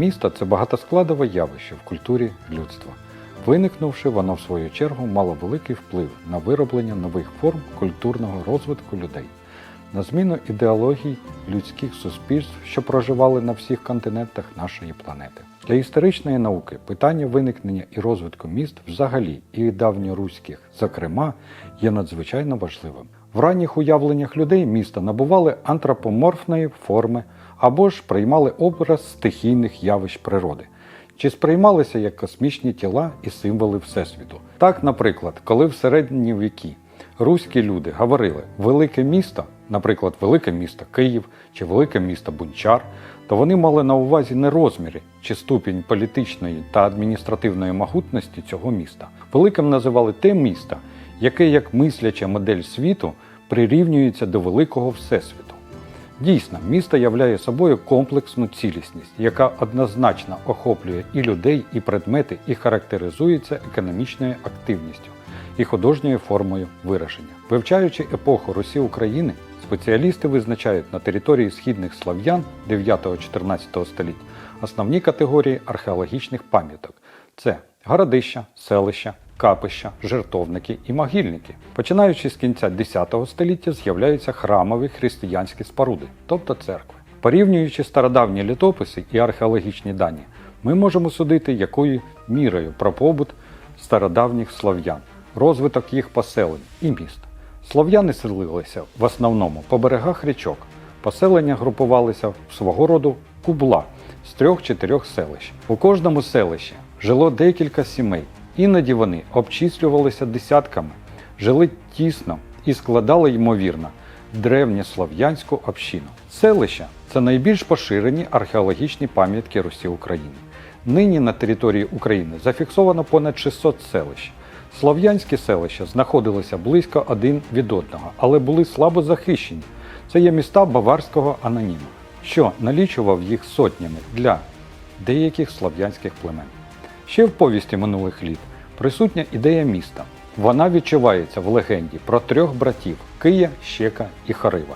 Місто це багатоскладове явище в культурі людства. Виникнувши, воно в свою чергу мало великий вплив на вироблення нових форм культурного розвитку людей, на зміну ідеологій людських суспільств, що проживали на всіх континентах нашої планети. Для історичної науки питання виникнення і розвитку міст взагалі і давньоруських, зокрема, є надзвичайно важливим. В ранніх уявленнях людей міста набували антропоморфної форми або ж приймали образ стихійних явищ природи чи сприймалися як космічні тіла і символи Всесвіту. Так, наприклад, коли в середні віки руські люди говорили велике місто, наприклад, велике місто Київ чи велике місто Бунчар, то вони мали на увазі не розміри чи ступінь політичної та адміністративної могутності цього міста. Великим називали те місто, яке як мисляча модель світу прирівнюється до великого всесвіту. Дійсно, місто являє собою комплексну цілісність, яка однозначно охоплює і людей, і предмети, і характеризується економічною активністю і художньою формою вираження. Вивчаючи епоху Русі України, спеціалісти визначають на території східних слав'ян 9-14 століть основні категорії археологічних пам'яток: це городища, селища, капища, жертовники і могильники. Починаючи з кінця X століття з'являються храмові християнські споруди, тобто церкви. Порівнюючи стародавні літописи і археологічні дані, ми можемо судити, якою мірою про побут стародавніх слов'ян, розвиток їх поселень і міст. Слов'яни селилися в основному по берегах річок. Поселення групувалися в свого роду кубла з трьох-чотирьох селищ. У кожному селищі жило декілька сімей, іноді вони обчислювалися десятками, жили тісно і складали, ймовірно, древньослов'янську общину. Селища це найбільш поширені археологічні пам'ятки Русі України. Нині на території України зафіксовано понад 600 селищ. Слов'янські селища знаходилися близько один від одного, але були слабо захищені. Це є міста баварського аноніма, що налічував їх сотнями для деяких слов'янських племен. Ще в повісті минулих літ присутня ідея міста. Вона відчувається в легенді про трьох братів Кия, Щека і Харива,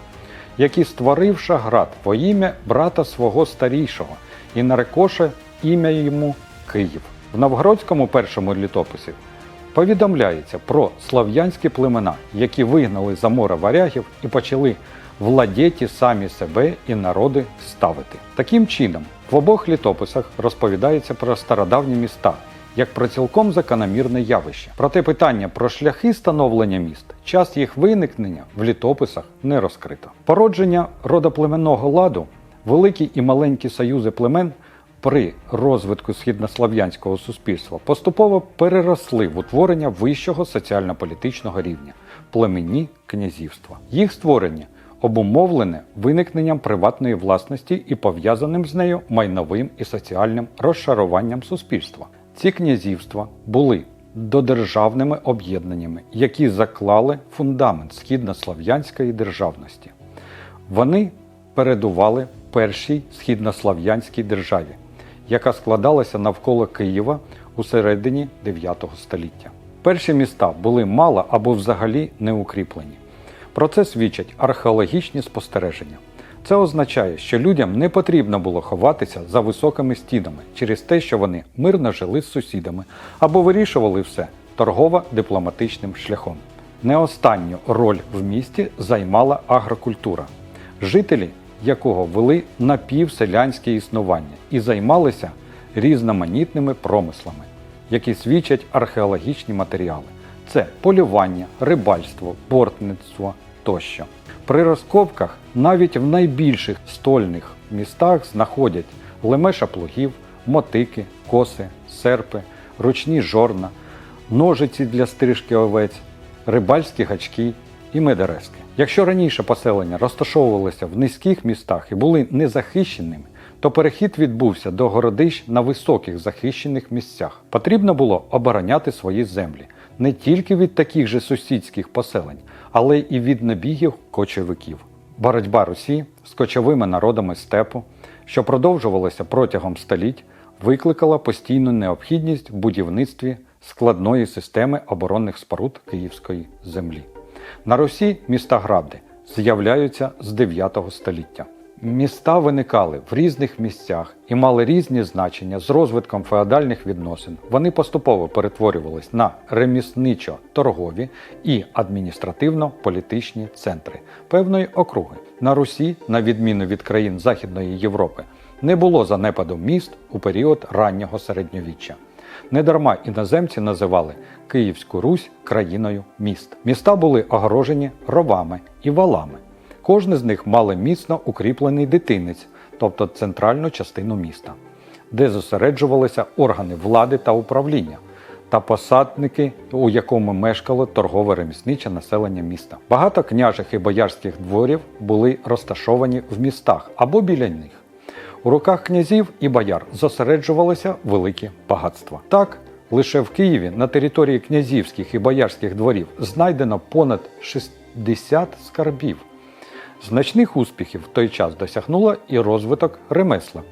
які створив Шаград во ім'я брата свого старішого і нарекоше ім'я йому Київ. В новгородському першому літописі повідомляється про слав'янські племена, які вигнали за море варягів і почали владіти самі себе і народи ставити. Таким чином, в обох літописах розповідається про стародавні міста як про цілком закономірне явище. Проте питання про шляхи становлення міст, час їх виникнення в літописах не розкрито. Породження родоплеменного ладу, великі і маленькі союзи племен при розвитку східнослов'янського суспільства поступово переросли в утворення вищого соціально-політичного рівня племені князівства. Їх створення обумовлене виникненням приватної власності і пов'язаним з нею майновим і соціальним розшаруванням суспільства. Ці князівства були додержавними об'єднаннями, які заклали фундамент східнослов'янської державності. Вони передували першій східнослов'янській державі, яка складалася навколо Києва у середині 9 століття. Перші міста були мало або взагалі не укріплені. Про це свідчать археологічні спостереження. Це означає, що людям не потрібно було ховатися за високими стінами через те, що вони мирно жили з сусідами або вирішували все торгово-дипломатичним шляхом. Не останню роль в місті займала агрокультура, жителі якого вели напівселянське існування і займалися різноманітними промислами, які свідчать археологічні матеріали. Це полювання, рибальство, бортництво тощо. При розкопках навіть в найбільших стольних містах знаходять лемеша плугів, мотики, коси, серпи, ручні жорна, ножиці для стрижки овець, рибальські гачки і медерески. Якщо раніше поселення розташовувалися в низьких містах і були незахищеними, то перехід відбувся до городищ на високих захищених місцях. Потрібно було обороняти свої землі не тільки від таких же сусідських поселень, але і від набігів кочовиків. Боротьба Русі з кочовими народами степу, що продовжувалася протягом століть, викликала постійну необхідність в будівництві складної системи оборонних споруд Київської землі. На Русі міста гради з'являються з 9 століття. Міста виникали в різних місцях і мали різні значення з розвитком феодальних відносин. Вони поступово перетворювались на ремісничо-торгові і адміністративно-політичні центри певної округи. На Русі, на відміну від країн Західної Європи, не було занепаду міст у період раннього середньовіччя. Недарма іноземці називали Київську Русь країною міст. Міста були огорожені ровами і валами. Кожне з них мало міцно укріплений дитинець, тобто центральну частину міста, де зосереджувалися органи влади та управління та посадники, у якому мешкало торгове ремісниче населення міста. Багато княжих і боярських дворів були розташовані в містах або біля них. У руках князів і бояр зосереджувалися великі багатства. Так, лише в Києві на території князівських і боярських дворів знайдено понад 60 скарбів. Значних успіхів в той час досягнуло і розвиток ремесла,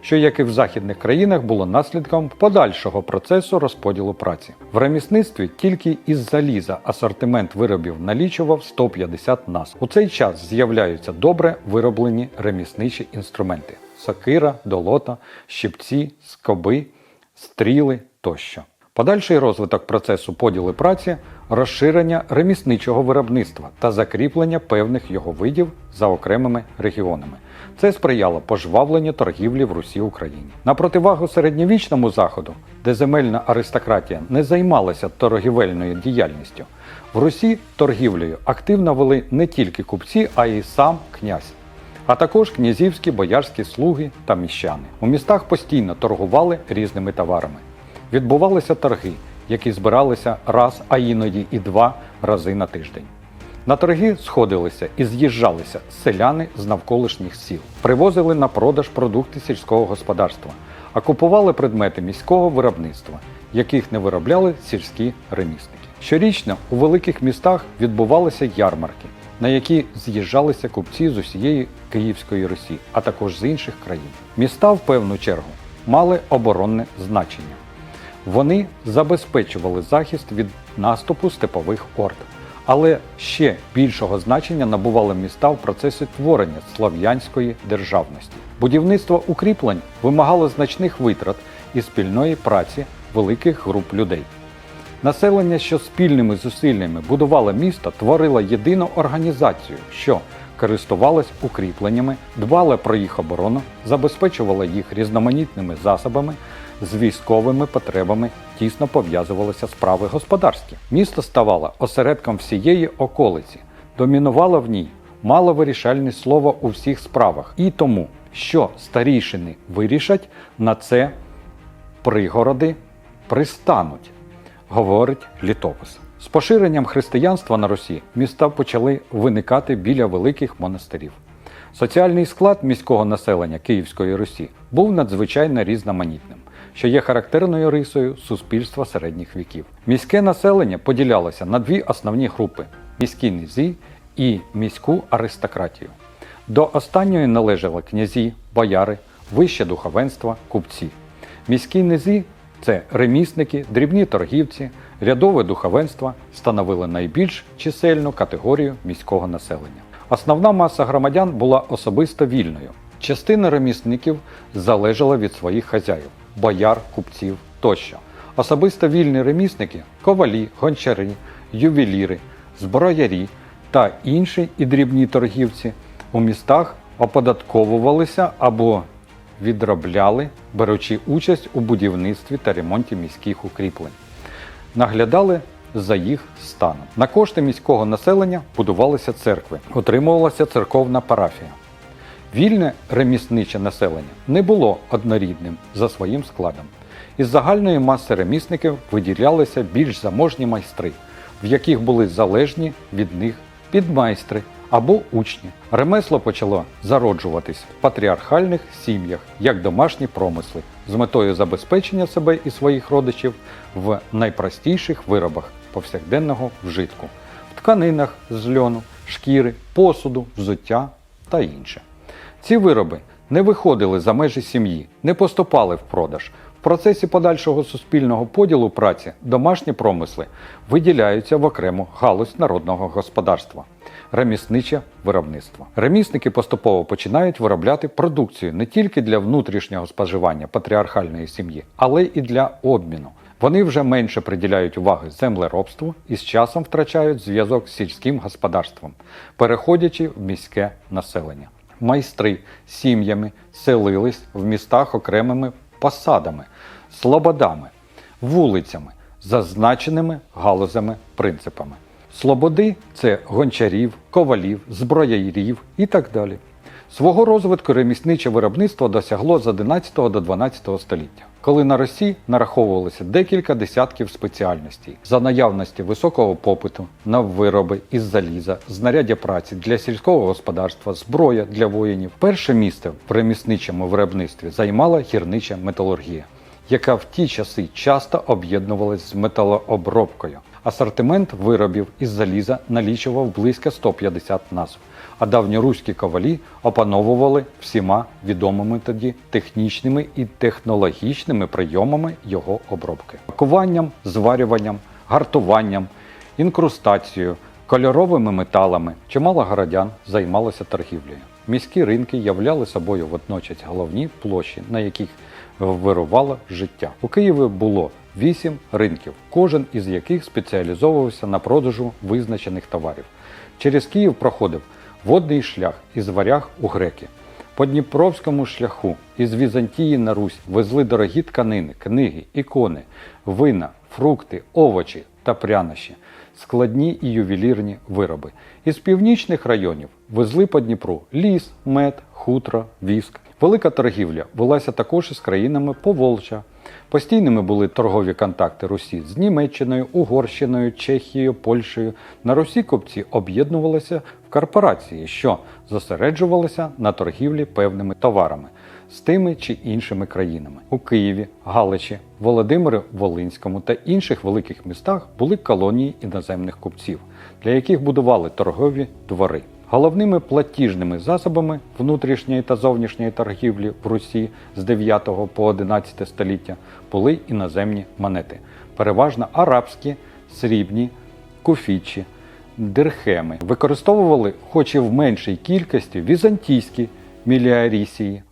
що, як і в західних країнах, було наслідком подальшого процесу розподілу праці. В ремісництві тільки із заліза асортимент виробів налічував 150 нас. У цей час з'являються добре вироблені ремісничі інструменти: сокира, долота, щипці, скоби, стріли тощо. Подальший розвиток процесу поділу праці, розширення ремісничого виробництва та закріплення певних його видів за окремими регіонами. Це сприяло пожвавленню торгівлі в Русі Україні. На противагу середньовічному заходу, де земельна аристократія не займалася торгівельною діяльністю, в Русі торгівлею активно вели не тільки купці, а й сам князь. А також князівські боярські слуги та міщани. У містах постійно торгували різними товарами відбувалися торги, які збиралися раз, а іноді і два рази на тиждень. На торги сходилися і з'їжджалися селяни з навколишніх сіл, привозили на продаж продукти сільського господарства, а купували предмети міського виробництва, яких не виробляли сільські ремісники. Щорічно у великих містах відбувалися ярмарки, на які з'їжджалися купці з усієї Київської Русі, а також з інших країн. Міста в певну чергу мали оборонне значення. Вони забезпечували захист від наступу степових орд, але ще більшого значення набували міста в процесі творення слов'янської державності. Будівництво укріплень вимагало значних витрат і спільної праці великих груп людей. Населення, що спільними зусиллями будувало місто, творило єдину організацію, що користувалась укріпленнями, дбала про їх оборону, забезпечувала їх різноманітними засобами, з військовими потребами тісно пов'язувалися справи господарські. Місто ставало осередком всієї околиці, домінувало в ній, мало вирішальне слово у всіх справах. І тому, що старішини вирішать, на це пригороди пристануть, говорить літопис. З поширенням християнства на Русі міста почали виникати біля великих монастирів. Соціальний склад міського населення Київської Русі був надзвичайно різноманітним, що є характерною рисою суспільства середніх віків. Міське населення поділялося на дві основні групи міські низі і міську аристократію. До останньої належали князі, бояри, вище духовенство, купці. Міські низі це ремісники, дрібні торгівці, рядове духовенство становили найбільш чисельну категорію міського населення. Основна маса громадян була особисто вільною. Частина ремісників залежала від своїх хазяїв, бояр, купців тощо. Особисто вільні ремісники ковалі, гончари, ювеліри, зброярі та інші і дрібні торгівці у містах оподатковувалися або відробляли, беручи участь у будівництві та ремонті міських укріплень. Наглядали за їх станом. На кошти міського населення будувалися церкви, отримувалася церковна парафія. Вільне ремісниче населення не було однорідним за своїм складом. Із загальної маси ремісників виділялися більш заможні майстри, в яких були залежні від них підмайстри або учні. Ремесло почало зароджуватись в патріархальних сім'ях як домашні промисли з метою забезпечення себе і своїх родичів в найпростіших виробах повсякденного вжитку в тканинах з льону, шкіри, посуду, взуття та інше. Ці вироби не виходили за межі сім'ї, не поступали в продаж. В процесі подальшого суспільного поділу праці домашні промисли виділяються в окрему галузь народного господарства ремісниче виробництво. Ремісники поступово починають виробляти продукцію не тільки для внутрішнього споживання патріархальної сім'ї, але і для обміну. Вони вже менше приділяють уваги землеробству і з часом втрачають зв'язок з сільським господарством, переходячи в міське населення. Майстри сім'ями селились в містах окремими посадами, слободами, вулицями, зазначеними галузями принципами. Слободи це гончарів, ковалів, зброярів і так далі. Свого розвитку ремісниче виробництво досягло з 11 до 12 століття, коли на Росії нараховувалося декілька десятків спеціальностей за наявності високого попиту на вироби із заліза, знаряддя праці для сільського господарства, зброя для воїнів. Перше місце в ремісничому виробництві займала гірнича металургія, яка в ті часи часто об'єднувалась з металообробкою. Асортимент виробів із заліза налічував близько 150 назв, а давньоруські ковалі опановували всіма відомими тоді технічними і технологічними прийомами його обробки: пакуванням, зварюванням, гартуванням, інкрустацією, кольоровими металами. Чимало городян займалося торгівлею. Міські ринки являли собою водночас головні площі, на яких вирувало життя. У Києві було вісім ринків, кожен із яких спеціалізовувався на продажу визначених товарів. Через Київ проходив водний шлях із варяг у греки. По Дніпровському шляху із Візантії на Русь везли дорогі тканини, книги, ікони, вина, фрукти, овочі та прянощі, складні і ювелірні вироби. Із північних районів везли по Дніпру ліс, мед, хутро, віск. Велика торгівля велася також із країнами Поволжя. Постійними були торгові контакти Русі з Німеччиною, Угорщиною, Чехією, Польщею. На Русі купці об'єднувалися корпорації, що зосереджувалися на торгівлі певними товарами з тими чи іншими країнами. У Києві, Галичі, Володимирі Волинському та інших великих містах були колонії іноземних купців, для яких будували торгові двори. Головними платіжними засобами внутрішньої та зовнішньої торгівлі в Русі з 9 по 11 століття були іноземні монети, переважно арабські, срібні, куфічі, дирхеми. Використовували, хоч і в меншій кількості, візантійські міліарісії,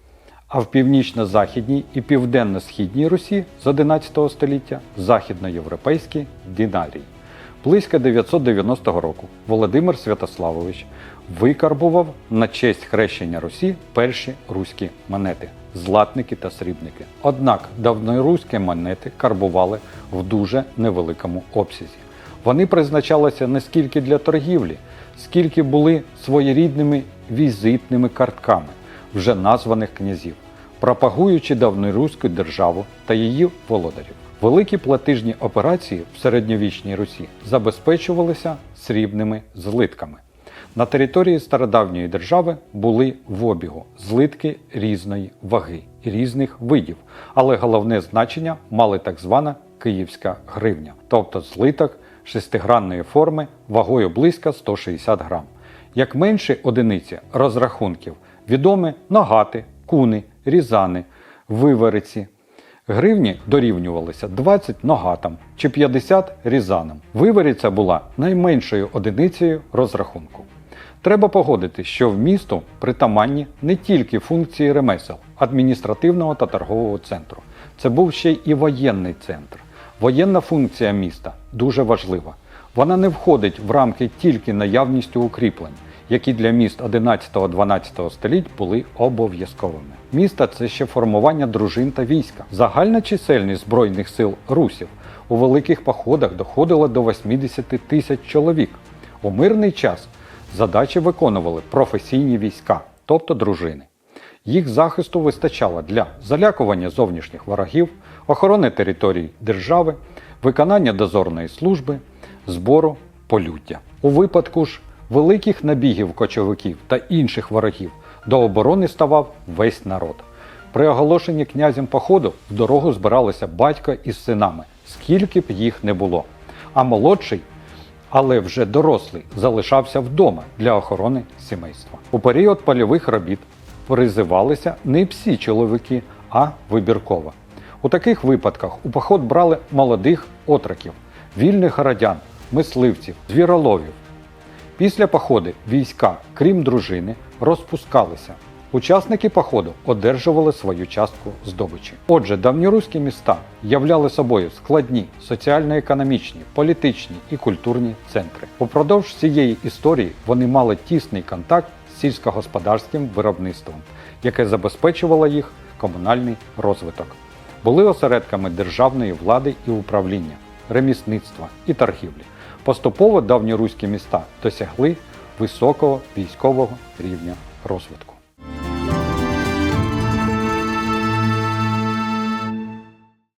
а в північно-західній і південно-східній Русі з 11 століття західноєвропейські динарії. Близько 990 року Володимир Святославович викарбував на честь хрещення Русі перші руські монети златники та срібники. Однак давноруські монети карбували в дуже невеликому обсязі. Вони призначалися не скільки для торгівлі, скільки були своєрідними візитними картками вже названих князів, пропагуючи давноруську державу та її володарів. Великі платижні операції в середньовічній Русі забезпечувалися срібними злитками. На території стародавньої держави були в обігу злитки різної ваги і різних видів, але головне значення мали так звана київська гривня, тобто злиток шестигранної форми вагою близько 160 грам. Як менші одиниці розрахунків відомі нагати, куни, різани, вивериці. Гривні дорівнювалися 20 ногатам чи 50 різанам. Вивериця була найменшою одиницею розрахунку. Треба погодити, що в місту притаманні не тільки функції ремесел, адміністративного та торгового центру. Це був ще й воєнний центр. Воєнна функція міста дуже важлива. Вона не входить в рамки тільки наявністю укріплень, які для міст 11-12 століть були обов'язковими. Міста це ще формування дружин та війська. Загальна чисельність збройних сил русів у великих походах доходила до 80 тисяч чоловік. У мирний час задачі виконували професійні війська, тобто дружини. Їх захисту вистачало для залякування зовнішніх ворогів, охорони територій держави, виконання дозорної служби, збору полюття. У випадку ж великих набігів кочовиків та інших ворогів до оборони ставав весь народ. При оголошенні князем походу в дорогу збиралися батько із синами, скільки б їх не було. А молодший, але вже дорослий, залишався вдома для охорони сімейства. У період польових робіт призивалися не всі чоловіки, а вибірково. У таких випадках у поход брали молодих отроків, вільних городян, мисливців, звіроловів. Після походу війська, крім дружини, розпускалися. Учасники походу одержували свою частку здобичі. Отже, давньоруські міста являли собою складні соціально-економічні, політичні і культурні центри. Упродовж всієї історії вони мали тісний контакт з сільськогосподарським виробництвом, яке забезпечувало їх комунальний розвиток. Були осередками державної влади і управління, ремісництва і торгівлі. Поступово давні руські міста досягли високого військового рівня розвитку.